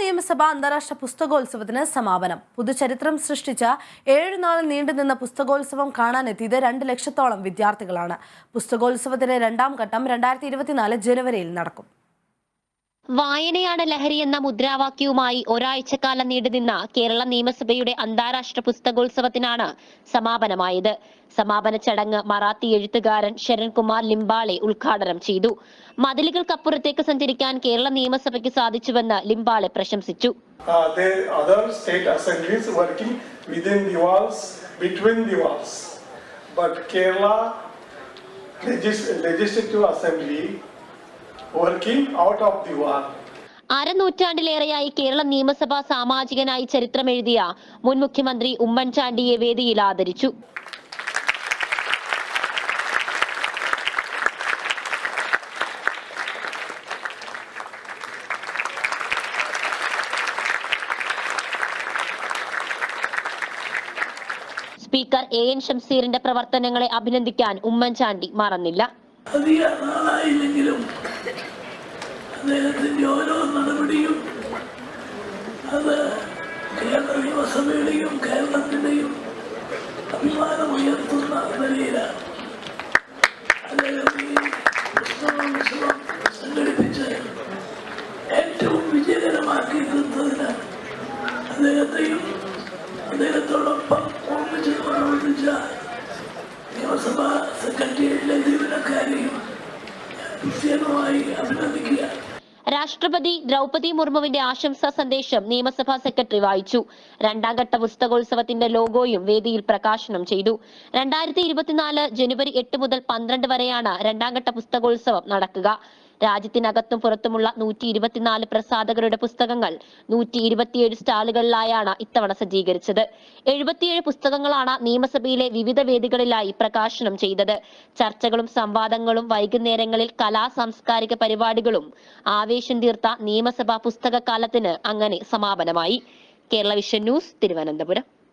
നിയമസഭ അന്താരാഷ്ട്ര പുസ്തകോത്സവത്തിന് സമാപനം. പുതുചരിത്രം സൃഷ്ടിച്ച ഏഴു നാൾ നീണ്ടുനിന്ന പുസ്തകോത്സവം കാണാനെത്തിയത് രണ്ട് ലക്ഷത്തോളം വിദ്യാർത്ഥികളാണ്. പുസ്തകോത്സവത്തിന്റെ രണ്ടാം ഘട്ടം രണ്ടായിരത്തി ഇരുപത്തിനാല് ജനുവരിയിൽ നടക്കും. വായനയാണ് ലഹരി എന്ന മുദ്രാവാക്യവുമായി ഒരാഴ്ചക്കാലം നീണ്ടുനിന്ന കേരള നിയമസഭയുടെ അന്താരാഷ്ട്ര പുസ്തകോത്സവത്തിനാണ് സമാപനമായത്. സമാപന ചടങ്ങ് മറാത്തി എഴുത്തുകാരൻ ശരൺകുമാർ ലിംബാളെ ഉദ്ഘാടനം ചെയ്തു. മതിലുകൾക്കപ്പുറത്തേക്ക് സഞ്ചരിക്കാൻ കേരള നിയമസഭയ്ക്ക് സാധിച്ചുവെന്ന് ലിംബാളെ പ്രശംസിച്ചു. Uh. But Kerala Legislative Assembly out of the wall. അരനൂറ്റാണ്ടിലേറെയായി Kerala നിയമസഭാ സാമാജികനായി ചരിത്രമെഴുതിയ മുൻ മുഖ്യമന്ത്രി ഉമ്മൻചാണ്ടിയെ വേദിയിൽ ആദരിച്ചു സ്പീക്കർ എ എൻ ഷംസീറിന്റെ പ്രവർത്തനങ്ങളെ അഭിനന്ദിക്കാൻ ഉമ്മൻചാണ്ടി മറന്നില്ല അധികം നാളായില്ലെങ്കിലും അദ്ദേഹത്തിന്റെ ഓരോ നടപടിയും അത് കേരള നിയമസഭയുടെയും കേരളത്തിന്റെയും അഭിമാനമുയർത്തുന്ന നിലയിലാണ്. അദ്ദേഹം ഈ പുസ്തകോത്സവം സംഘടിപ്പിച്ച് ഏറ്റവും വിജയകരമാക്കി തീർത്തതിന് അദ്ദേഹത്തെയും അദ്ദേഹത്തോടൊപ്പം ഓർമ്മിച്ച് പ്രവർത്തിച്ച നിയമസഭാ സെക്രട്ടേറിയറ്റിലെ ജീവനക്കാരെയും അഭിനന്ദിക്കുക. രാഷ്ട്രപതി ദ്രൗപതി മുർമുവിന്റെ ആശംസാ സന്ദേശം നിയമസഭാ സെക്രട്ടറി വായിച്ചു. രണ്ടാം ഘട്ട പുസ്തകോത്സവത്തിന്റെ ലോഗോയും വേദിയിൽ പ്രകാശനം ചെയ്തു. രണ്ടായിരത്തി ഇരുപത്തിനാല് ജനുവരി എട്ട് മുതൽ പന്ത്രണ്ട് വരെയാണ് രണ്ടാം ഘട്ട പുസ്തകോത്സവം നടക്കുക. രാജ്യത്തിനകത്തും പുറത്തുമുള്ള നൂറ്റി ഇരുപത്തിനാല് പ്രസാധകരുടെ പുസ്തകങ്ങൾ നൂറ്റി ഇരുപത്തിയേഴ് സ്റ്റാളുകളിലായാണ് ഇത്തവണ സജ്ജീകരിച്ചത്. എഴുപത്തിയേഴ് പുസ്തകങ്ങളാണ് നിയമസഭയിലെ വിവിധ വേദികളിലായി പ്രകാശനം ചെയ്തത്. ചർച്ചകളും സംവാദങ്ങളും വൈകുന്നേരങ്ങളിൽ കലാ സാംസ്കാരിക പരിപാടികളും ആവേശം തീർത്ത നിയമസഭാ പുസ്തകകാലത്തിന് അങ്ങനെ സമാപനമായി. Kerala vision news Thiruvananthapuram.